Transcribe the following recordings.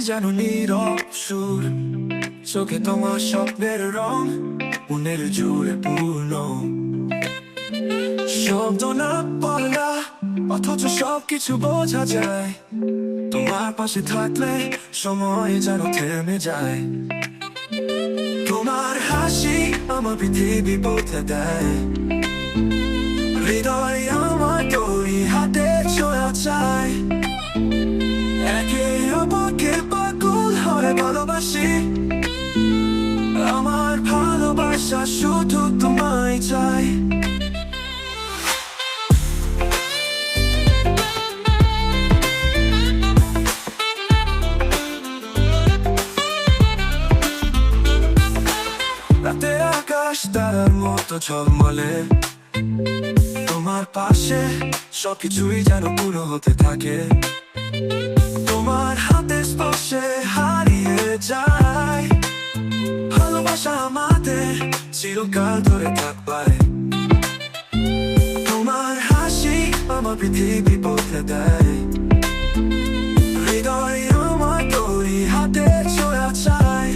যেন নীরব সুর চোখে তোমার স্বপ্নের রং মনের জুড়ে পূর্ণ শব্দ না বলা অথচ সব কিছু বোঝা যায় তোমার পাশে থাকলে সময় যেন থেমে যায় তোমার হাসি আমার পৃথিবী বলতে দেয় হৃদয় আমার তৈরি হাতে ছোঁয়া চায় অপরকে পাগল হয়ে, ভালোবাসি। আমার ভালোবাসা শুধু তোমায় চাই। রাতে আকাশ তারার মতো ঝলমলে। তোমার পাশে সবকিছুই যেন পুরো হতে থাকে। ভালোবাসা আমাদের চিরকাল ধরে থাকবে তোমার হাসি আমার পৃথিবী বদলে দেয় হৃদয় আমার তৈরি হাতে ছোঁয়া চায়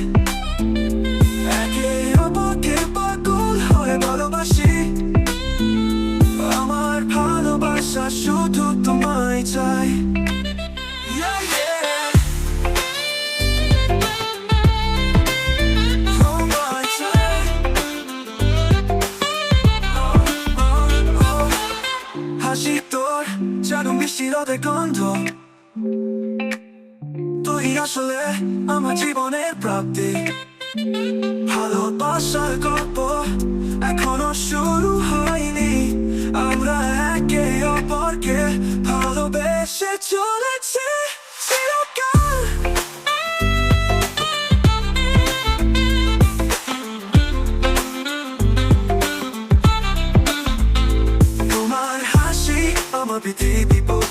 একে অপরকে পাগল হয়ে ভালোবাসি আমার ভালোবাসা শুধু তোমায় চাই Siadł mi środek London তুই আসলে আমার জীবনের প্রাপ্তি। ভালোবাসার গল্প এখনও শুরু হয়নি। আমরা একে অপরকে ভালোবেসে চলেছি।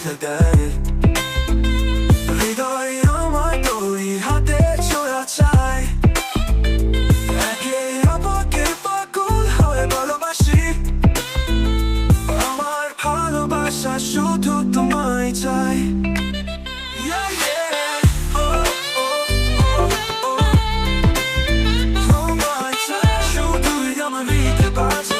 জায়গায় হৃদয় আমার দুই হাতে ছোঁয়া চাই একে অপরকে পাকুল হয়ে ভালোবাসি আমার ভালোবাসা শুধু তোমায় চাই Bye.